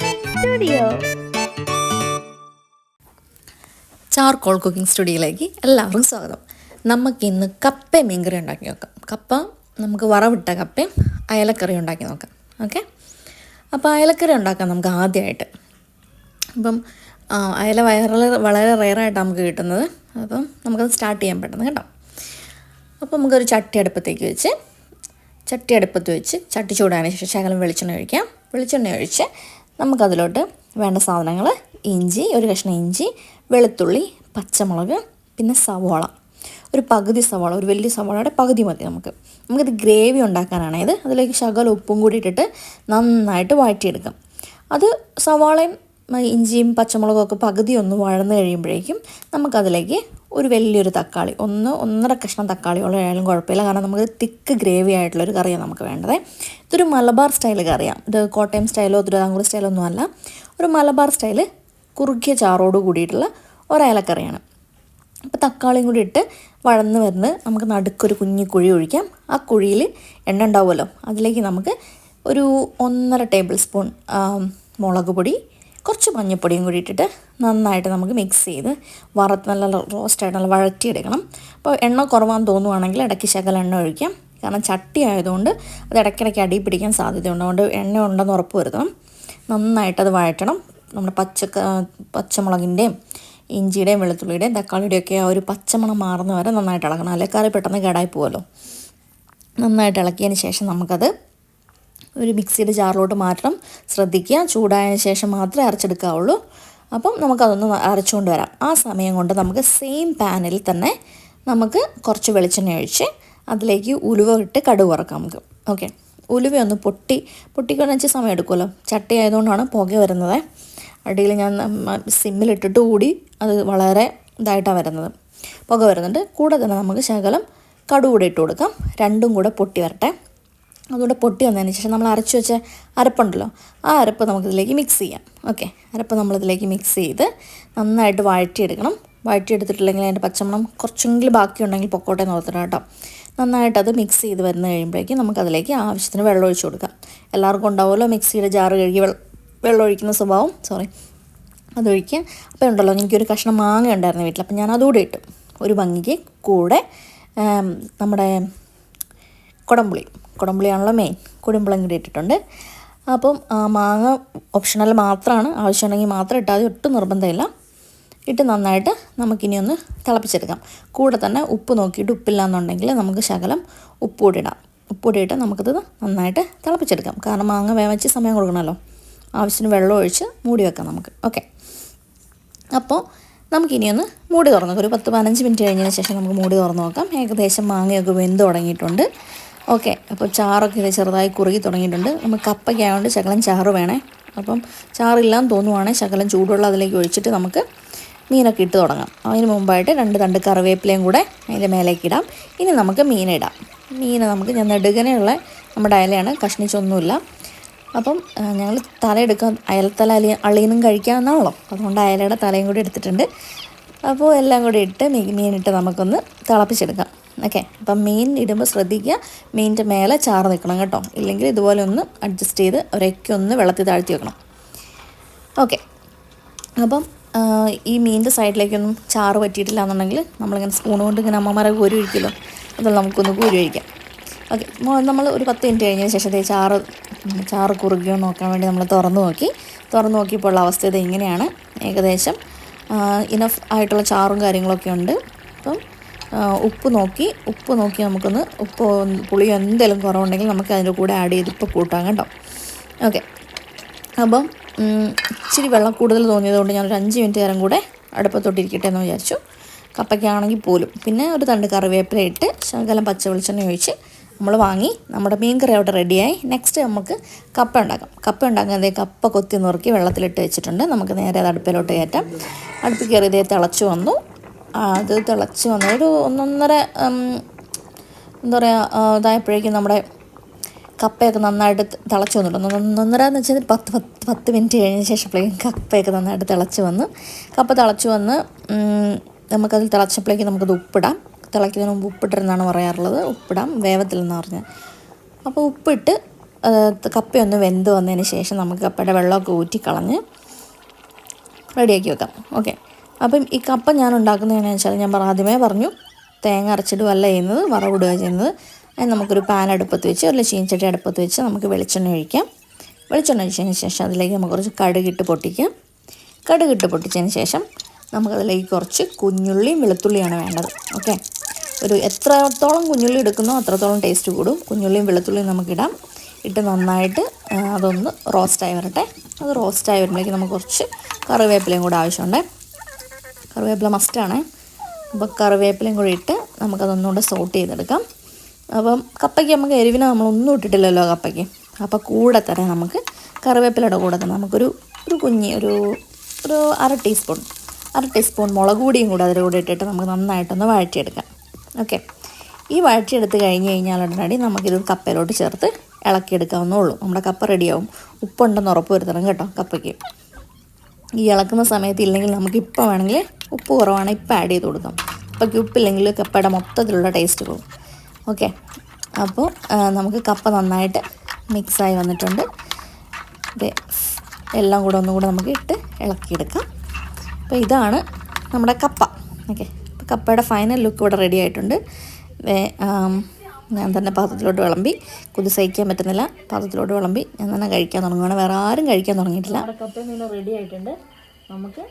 Studio charcoal cooking സ്റ്റുഡിയോയിലേക്ക് എല്ലാവർക്കും സ്വാഗതം. നമുക്ക് ഇന്ന് കപ്പ മീൻകറി ഉണ്ടാക്കി നോക്കാം. കപ്പ നമുക്ക് വറവിട്ട കപ്പയും അയലക്കറി ഉണ്ടാക്കി നോക്കാം. ഓക്കെ? അപ്പോൾ അയലക്കറി ഉണ്ടാക്കാം നമുക്ക് ആദ്യമായിട്ട് അപ്പം അയല വയറിൽ വളരെ റെയറായിട്ട് നമുക്ക് കിട്ടുന്നത്. അപ്പം നമുക്കത് സ്റ്റാർട്ട് ചെയ്യാൻ പെട്ടെന്ന് കേട്ടോ. അപ്പോൾ നമുക്കൊരു ചട്ടി അടുപ്പത്തേക്ക് വെച്ച് ചട്ടി അടുപ്പത്ത് വെച്ച് ചട്ടി ചൂടാൻ ശേഷം ശകലം വെളിച്ചെണ്ണ ഒഴിക്കാം. വെളിച്ചെണ്ണ ഒഴിച്ച് നമുക്കതിലോട്ട് വേണ്ട സാധനങ്ങൾ ഇഞ്ചി ഒരു കഷ്ണം ഇഞ്ചി വെളുത്തുള്ളി പച്ചമുളക് പിന്നെ സവോള. ഒരു പകുതി സവാള ഒരു വലിയ സവാളയുടെ പകുതി മതി നമുക്ക്. നമുക്കിത് ഗ്രേവി ഉണ്ടാക്കാനാണ്. അതിലേക്ക് ശകല ഉപ്പും കൂടി ഇട്ടിട്ട് നന്നായിട്ട് വഴറ്റിയെടുക്കാം. അത് സവാളയും ഇഞ്ചിയും പച്ചമുളകും ഒക്കെ പകുതി ഒന്ന് വഴന്ന് കഴിയുമ്പോഴേക്കും നമുക്കതിലേക്ക് ഒരു വലിയൊരു തക്കാളി ഒന്ന് ഒന്നര കഷ്ണം തക്കാളിയോളം ആയാലും കുഴപ്പമില്ല. കാരണം നമുക്ക് തിക്ക് ഗ്രേവി ആയിട്ടുള്ളൊരു കറിയാണ് നമുക്ക് വേണ്ടത്. ഇതൊരു മലബാർ സ്റ്റൈൽ കറിയാണ് ഇത് കോട്ടയം സ്റ്റൈലോ തിരുവിതാംകൂർ സ്റ്റൈലോ ഒന്നും അല്ല. ഒരു മലബാർ സ്റ്റൈൽ കുറുക്കിയ ചാറോട് കൂടിയിട്ടുള്ള ഒരയലക്കറിയാണ് അപ്പോൾ തക്കാളിയും കൂടി ഇട്ട് വഴന്ന് വരുന്നത് നമുക്ക് നടുക്കൊരു കുഞ്ഞു കുഴി ഒഴിക്കാം. ആ കുഴിയിൽ എണ്ണ ഉണ്ടാവുമല്ലോ. അതിലേക്ക് നമുക്ക് ഒരു ഒന്നര ടേബിൾ സ്പൂൺ മുളക് പൊടി കുറച്ച് മഞ്ഞൾപ്പൊടിയും കൂടി ഇട്ടിട്ട് നന്നായിട്ട് നമുക്ക് മിക്സ് ചെയ്ത് വറുത്ത് നല്ല റോസ്റ്റായിട്ട് നല്ല വഴറ്റിയെടുക്കണം. അപ്പോൾ എണ്ണ കുറവാന്ന് തോന്നുവാണെങ്കിൽ ഇടയ്ക്ക് ശകലം എണ്ണ ഒഴിക്കാം. കാരണം ചട്ടി ആയതുകൊണ്ട് അത് ഇടയ്ക്കിടയ്ക്ക് അടി പിടിക്കാൻ സാധ്യതയുണ്ട്. അതുകൊണ്ട് എണ്ണ ഉണ്ടെന്ന് ഉറപ്പ് വരുത്തണം. നന്നായിട്ടത് വഴറ്റണം. നമ്മുടെ പച്ചക്ക പച്ചമുളകിന്റെയും ഇഞ്ചിയുടെയും വെളുത്തുള്ളിയുടെയും തക്കാളിയുടെയും ഒക്കെ ആ ഒരു പച്ചമണം മാറുന്ന വരെ നന്നായിട്ട് ഇളക്കണം. അല്ലെങ്കിൽ കറി പെട്ടെന്ന് കേടായി പോകുമല്ലോ നന്നായിട്ട് ഇളക്കിയതിന് ശേഷം നമുക്കത് ഒരു മിക്സിയുടെ ജാറിലോട്ട് മാറ്റണം. ശ്രദ്ധിക്കുക. ചൂടായതിന് ശേഷം മാത്രമേ അരച്ചെടുക്കാവുള്ളൂ. അപ്പം നമുക്കതൊന്ന് അരച്ചുകൊണ്ട് വരാം. ആ സമയം കൊണ്ട് നമുക്ക് സെയിം പാനിൽ തന്നെ നമുക്ക് കുറച്ച് വെളിച്ചെണ്ണ ഒഴിച്ച് അതിലേക്ക് ഉലുവ ഇട്ട് കടുക് വറക്കാം നമുക്ക്. ഓക്കെ ഉലുവ ഒന്ന് പൊട്ടി വെച്ചാൽ സമയം എടുക്കുമല്ലോ. ചട്ടി ആയതുകൊണ്ടാണ് പുക വരുന്നത്. അടിയിൽ ഞാൻ സിമ്മിലിട്ടിട്ട് കൂടി അത് വളരെ ഇതായിട്ടാണ് വരുന്നത്. പുക വരുന്നുണ്ട്. കൂടെ തന്നെ നമുക്ക് ശകലം കടുകൂടെ കൂടെ ഇട്ട് കൊടുക്കാം. രണ്ടും കൂടെ പൊട്ടി വരട്ടെ. അതുകൊണ്ട് പൊട്ടി വന്നതിന് ശേഷം നമ്മൾ അരച്ച് വെച്ച അരപ്പുണ്ടല്ലോ ആ അരപ്പ് നമുക്കിതിലേക്ക് മിക്സ് ചെയ്യാം. ഓക്കെ അരപ്പ് നമ്മളിതിലേക്ക് മിക്സ് ചെയ്ത് നന്നായിട്ട് വഴറ്റിയെടുക്കണം. വഴറ്റിയെടുത്തിട്ടില്ലെങ്കിൽ അതിന്റെ പച്ചമണം കുറച്ചെങ്കിലും ബാക്കിയുണ്ടെങ്കിൽ പൊക്കോട്ടെ നോർത്തിട്ട് കേട്ടോ. നന്നായിട്ട് അത് മിക്സ് ചെയ്ത് വരുന്ന കഴിയുമ്പോഴേക്കും നമുക്കതിലേക്ക് ആവശ്യത്തിന് വെള്ളം ഒഴിച്ചു കൊടുക്കാം. എല്ലാവർക്കും ഉണ്ടാവുമല്ലോ മിക്സിയുടെ ജാറ് കഴുകി വെള്ളം വെള്ളം ഒഴിക്കുന്ന സ്വഭാവം. സോറി അതൊഴിക്കുക. അപ്പോൾ ഉണ്ടല്ലോ എനിക്കൊരു കഷ്ണം മാങ്ങ ഉണ്ടായിരുന്നു വീട്ടിൽ. അപ്പോൾ ഞാൻ അതുകൂടെ ഇട്ടു. ഒരു ഭംഗിക്ക് കൂടെ നമ്മുടെ കുടംപുളി. കുടംപുളിയാണല്ലോ മെയിൻ കുടംപുളം കൂടി ഇട്ടിട്ടുണ്ട്. അപ്പം മാങ്ങ ഓപ്ഷണൽ മാത്രമാണ് ആവശ്യമുണ്ടെങ്കിൽ മാത്രം ഇട്ടാൽ മതി ഒട്ടും നിർബന്ധമില്ല. ഇട്ട് നന്നായിട്ട് നമുക്കിനി ഒന്ന് തിളപ്പിച്ചെടുക്കാം. കൂടെ തന്നെ ഉപ്പ് നോക്കിയിട്ട് ഉപ്പില്ല എന്നുണ്ടെങ്കിൽ നമുക്ക് ശകലം ഉപ്പ് കൂടി ഇടാം. ഉപ്പ് കൂടി ഇട്ട് നമുക്കത് നന്നായിട്ട് തിളപ്പിച്ചെടുക്കാം. കാരണം മാങ്ങ വേവച്ച് സമയം കൊടുക്കണമല്ലോ. ആവശ്യത്തിന് വെള്ളം ഒഴിച്ച് മൂടി വെക്കാം നമുക്ക്. ഓക്കെ. അപ്പോൾ നമുക്കിനി ഒന്ന് മൂടി തുറന്നു. ഒരു പത്ത് പതിനഞ്ച് മിനിറ്റ് കഴിഞ്ഞതിന് ശേഷം നമുക്ക് മൂടി തുറന്നു നോക്കാം. ഏകദേശം മാങ്ങയൊക്കെ വെന്ത് തുടങ്ങിയിട്ടുണ്ട്. ഓക്കെ അപ്പോൾ ചാറൊക്കെ ഇത് ചെറുതായി കുറുകി തുടങ്ങിയിട്ടുണ്ട്. നമുക്ക് കപ്പയ്ക്കായതുകൊണ്ട് ശകലം ചാറ് വേണേ. അപ്പം ചാറില്ലാന്ന് തോന്നുവാണെങ്കിൽ ശകലം ചൂടുവെള്ളം അതിലേക്ക് ഒഴിച്ചിട്ട് നമുക്ക് മീനൊക്കെ ഇട്ട് തുടങ്ങാം. അതിന് മുമ്പായിട്ട് രണ്ട് തണ്ട് കറിവേപ്പിലയും കൂടെ അതിന്റെ മേലേക്ക് ഇടാം. ഇനി നമുക്ക് മീനിടാം മീൻ നമുക്ക് ഞാൻ നെടുകനെയുള്ള നമ്മുടെ അയലയാണ് കഷ്ണിച്ചൊന്നുമില്ല. അപ്പം ഞങ്ങൾ തല എടുക്കാൻ അയലത്തല അലി അളിയനും കഴിക്കാമെന്നാണല്ലോ. അതുകൊണ്ട് അയലയുടെ തലയും കൂടി എടുത്തിട്ടുണ്ട്. അപ്പോൾ എല്ലാം കൂടി ഇട്ട് മീനിട്ട് നമുക്കൊന്ന് തിളപ്പിച്ചെടുക്കാം. ഓക്കെ അപ്പം മീൻ ഇടുമ്പോൾ ശ്രദ്ധിക്കുക. മെയിന്റെ മേലെ ചാറ് നിൽക്കണം കേട്ടോ. ഇല്ലെങ്കിൽ ഇതുപോലെ ഒന്ന് അഡ്ജസ്റ്റ് ചെയ്ത് ഒരൊക്കെ ഒന്ന് വെള്ളത്തിൽ താഴ്ത്തി വെക്കണം. ഓക്കെ അപ്പം ഈ മീനിന്റെ സൈഡിലേക്കൊന്നും ചാറ് പറ്റിയിട്ടില്ല എന്നുണ്ടെങ്കിൽ നമ്മളിങ്ങനെ സ്പൂൺ കൊണ്ട് ഇങ്ങനെ അമ്മമാരെ കോരി ഒഴിക്കുമല്ലോ. അതിൽ നമുക്കൊന്ന് കോരി ഒഴിക്കാം. ഓക്കെ നമ്മൾ ഒരു പത്ത് മിനിറ്റ് കഴിഞ്ഞ ശേഷം ചാറ് ചാറ് കുറുകിയോ നോക്കാൻ വേണ്ടി നമ്മൾ തുറന്ന് നോക്കി. തുറന്ന് നോക്കിയപ്പോൾ ഉള്ള അവസ്ഥ ഇത് ഇങ്ങനെയാണ്. ഏകദേശം ഇനഫ് ആയിട്ടുള്ള ചാറും കാര്യങ്ങളൊക്കെ ഉണ്ട്. അപ്പം ഉപ്പ് നോക്കി ഉപ്പ് നോക്കി നമുക്കൊന്ന് ഉപ്പ് പുളി എന്തെങ്കിലും കുറവുണ്ടെങ്കിൽ നമുക്ക് അതിന്റെ കൂടെ ആഡ് ചെയ്ത് ഇപ്പോൾ കൂട്ടാം കേട്ടോ. ഓക്കെ അപ്പം ഇച്ചിരി വെള്ളം കൂടുതൽ തോന്നിയതുകൊണ്ട് ഞാനൊരു അഞ്ച് മിനിറ്റ് നേരം കൂടെ അടുപ്പത്തൊട്ടിരിക്കട്ടെ എന്ന് വിചാരിച്ചു. കപ്പയ്ക്കാണെങ്കിൽ പോലും. പിന്നെ ഒരു തണ്ട് കറിവേപ്പില ഇട്ട് ശകലം പച്ച വെളിച്ചെണ്ണ ഒഴിച്ച് നമ്മൾ വാങ്ങി. നമ്മുടെ മീൻ കറി അവിടെ റെഡിയായി നെക്സ്റ്റ് നമുക്ക് കപ്പ ഉണ്ടാക്കാം. കപ്പ ഉണ്ടാക്കാൻ അതേ കപ്പ കൊത്തി നുറുക്കി വെള്ളത്തിലിട്ട് വെച്ചിട്ടുണ്ട്. നമുക്ക് നേരെ അത് അടുപ്പിലോട്ട് കയറ്റാം. അടുപ്പിൽ കയറി ഇതേ തിളച്ച് വന്നു. അത് തിളച്ച് വന്നു. ഒരു ഒന്നൊന്നര എന്താ പറയുക ഇതായപ്പോഴേക്കും നമ്മുടെ കപ്പയൊക്കെ നന്നായിട്ട് തിളച്ച് വന്നിട്ടുണ്ട്. ഒന്നൊന്നര എന്ന് വെച്ചാൽ പത്ത് പത്ത് പത്ത് മിനിറ്റ് കഴിഞ്ഞ ശേഷപ്പോഴേക്കും കപ്പയൊക്കെ നന്നായിട്ട് തിളച്ച് വന്ന് കപ്പ തിളച്ച് വന്ന് നമുക്കതിൽ തിളച്ചപ്പോഴേക്കും നമുക്കത് ഉപ്പിടാം. തിളയ്ക്കുന്നതിന് മുമ്പ് ഉപ്പിട്ടിരുന്നാണ് പറയാറുള്ളത്. ഉപ്പിടാം വേവത്തിൽ എന്ന് പറഞ്ഞാൽ അപ്പോൾ ഉപ്പിട്ട് കപ്പയൊന്ന് വെന്ത് വന്നതിന് ശേഷം നമുക്ക് കപ്പയുടെ വെള്ളമൊക്കെ ഊറ്റിക്കളഞ്ഞ് റെഡിയാക്കി വെക്കാം. ഓക്കെ. അപ്പം ഈ കപ്പ ഞാൻ ഉണ്ടാക്കുന്നത് എങ്ങനെയാണെന്ന് വെച്ചാൽ ഞാൻ ആദ്യമേ പറഞ്ഞു തേങ്ങ അരച്ചിടുകയല്ല ചെയ്യുന്നത് വറവിടുക ചെയ്യുന്നത്. അതിന് നമുക്കൊരു പാൻ അടുപ്പത്ത് വെച്ച് ഒരു ചീനച്ചട്ടി അടുപ്പത്ത് വെച്ച് നമുക്ക് വെളിച്ചെണ്ണ ഒഴിക്കാം. വെളിച്ചെണ്ണ ഒഴിച്ചതിന് ശേഷം അതിലേക്ക് നമുക്ക് കുറച്ച് കടുകിട്ട് പൊട്ടിക്കാം. കടുകിട്ട് പൊട്ടിച്ചതിന് ശേഷം നമുക്കതിലേക്ക് കുറച്ച് കുഞ്ഞുള്ളിയും വെളുത്തുള്ളിയാണ് വേണ്ടത്. ഓക്കെ? ഒരു എത്രത്തോളം കുഞ്ഞുള്ളി എടുക്കുന്നോ അത്രത്തോളം ടേസ്റ്റ് കൂടും. കുഞ്ഞുള്ളിയും വെളുത്തുള്ളിയും നമുക്കിടാം. ഇട്ട് നന്നായിട്ട് അതൊന്ന് റോസ്റ്റായി വരട്ടെ. അത് റോസ്റ്റായി വരുമ്പോഴേക്കും നമുക്ക് കുറച്ച് കറിവേപ്പിലയും കൂടെ ആവശ്യമുണ്ട്. കറിവേപ്പില മസ്റ്റാണ് അപ്പോൾ കറിവേപ്പിലയും കൂടി ഇട്ട് നമുക്കതൊന്നുകൂടെ സോട്ട് ചെയ്തെടുക്കാം. അപ്പം കപ്പയ്ക്ക് നമുക്ക് എരിവിന് നമ്മളൊന്നും ഇട്ടിട്ടില്ലല്ലോ കപ്പയ്ക്ക്. അപ്പോൾ കൂടെ തന്നെ നമുക്ക് കറിവേപ്പിലയുടെ കൂടെ തന്നെ നമുക്കൊരു ഒരു കുഞ്ഞി ഒരു ഒരു അര ടീസ്പൂൺ അര ടീസ്പൂൺ മുളക് പൊടിയും കൂടെ അതിന്റെ കൂടെ ഇട്ടിട്ട് നമുക്ക് നന്നായിട്ടൊന്ന് വഴറ്റിയെടുക്കാം. ഓക്കെ ഈ വഴറ്റിയെടുത്ത് കഴിഞ്ഞ് കഴിഞ്ഞാൽ ഉടനടി നമുക്കിത് കപ്പയിലോട്ട് ചേർത്ത് ഇളക്കിയെടുക്കാവുന്നേ ഉള്ളൂ. നമ്മുടെ കപ്പ റെഡിയാവും ഉപ്പുണ്ടെന്ന് ഉറപ്പ് വരുത്തണം കേട്ടോ കപ്പയ്ക്ക്. ഈ ഇളക്കുന്ന സമയത്ത് ഇല്ലെങ്കിൽ നമുക്ക് ഇപ്പം വേണമെങ്കിൽ ഉപ്പ് കുറവാണ് ഇപ്പം ആഡ് ചെയ്ത് കൊടുക്കാം. കപ്പയ്ക്ക് ഉപ്പില്ലെങ്കിൽ കപ്പയുടെ മൊത്തത്തിലുള്ള ടേസ്റ്റ് പോകും. ഓക്കെ അപ്പോൾ നമുക്ക് കപ്പ നന്നായിട്ട് മിക്സായി വന്നിട്ടുണ്ട്. എല്ലാം കൂടെ ഒന്നും കൂടെ നമുക്ക് ഇട്ട് ഇളക്കിയെടുക്കാം. അപ്പോൾ ഇതാണ് നമ്മുടെ കപ്പ. ഓക്കെ അപ്പോൾ കപ്പയുടെ ഫൈനൽ ലുക്ക് ഇവിടെ റെഡി ആയിട്ടുണ്ട്. ഞാൻ തന്നെ പാത്രത്തിലോട്ട് വിളമ്പി കുതി സഹിക്കാൻ പറ്റുന്നില്ല. പാത്രത്തിലോട്ട് വിളമ്പി ഞാൻ തന്നെ കഴിക്കാൻ തുടങ്ങുകയാണ് വേറെ ആരും കഴിക്കാൻ തുടങ്ങിയിട്ടില്ല. റെഡി ആയിട്ടുണ്ട്. നമുക്ക്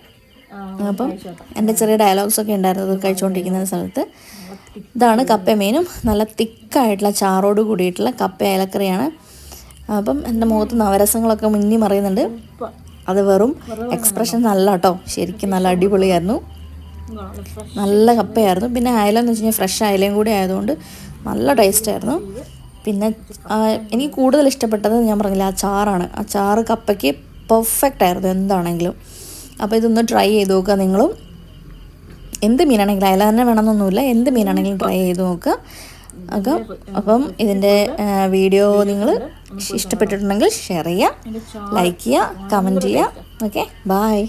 അപ്പം എന്റെ ചെറിയ ഡയലോഗ്സ് ഒക്കെ ഉണ്ടായിരുന്നു. കഴിച്ചുകൊണ്ടിരിക്കുന്ന സ്ഥലത്ത് ഇതാണ് കപ്പ മീനും. നല്ല തിക്കായിട്ടുള്ള ചാറോട് കൂടിയിട്ടുള്ള കപ്പ ഏലക്കറിയാണ്. അപ്പം എന്റെ മുഖത്ത് നവരസങ്ങളൊക്കെ മിന്നി മറിയുന്നുണ്ട്. അത് വെറും എക്സ്പ്രഷൻ നല്ല കേട്ടോ. ശരിക്കും നല്ല അടിപൊളിയായിരുന്നു. നല്ല കപ്പയായിരുന്നു. പിന്നെ അയല എന്ന് വെച്ച് കഴിഞ്ഞാൽ ഫ്രഷ് അയലയും കൂടി ആയതുകൊണ്ട് നല്ല ടേസ്റ്റായിരുന്നു പിന്നെ എനിക്ക് കൂടുതൽ ഇഷ്ടപ്പെട്ടത് ഞാൻ പറഞ്ഞില്ല ആ ചാറാണ്. ആ ചാറ് കപ്പയ്ക്ക് പെർഫെക്റ്റ് ആയിരുന്നു എന്താണെങ്കിലും. അപ്പോൾ ഇതൊന്ന് ട്രൈ ചെയ്ത് നോക്കുക നിങ്ങളും. എന്ത് മീനാണെങ്കിലും അയല തന്നെ വേണമെന്നൊന്നുമില്ല. എന്ത് മീനാണെങ്കിലും ട്രൈ ചെയ്ത് നോക്കുക. അപ്പം അപ്പം ഇതിന്റെ വീഡിയോ നിങ്ങൾ ഇഷ്ടപ്പെട്ടിട്ടുണ്ടെങ്കിൽ ഷെയർ ചെയ്യുക ലൈക്ക് ചെയ്യുക കമന്റ് ചെയ്യുക. Okay bye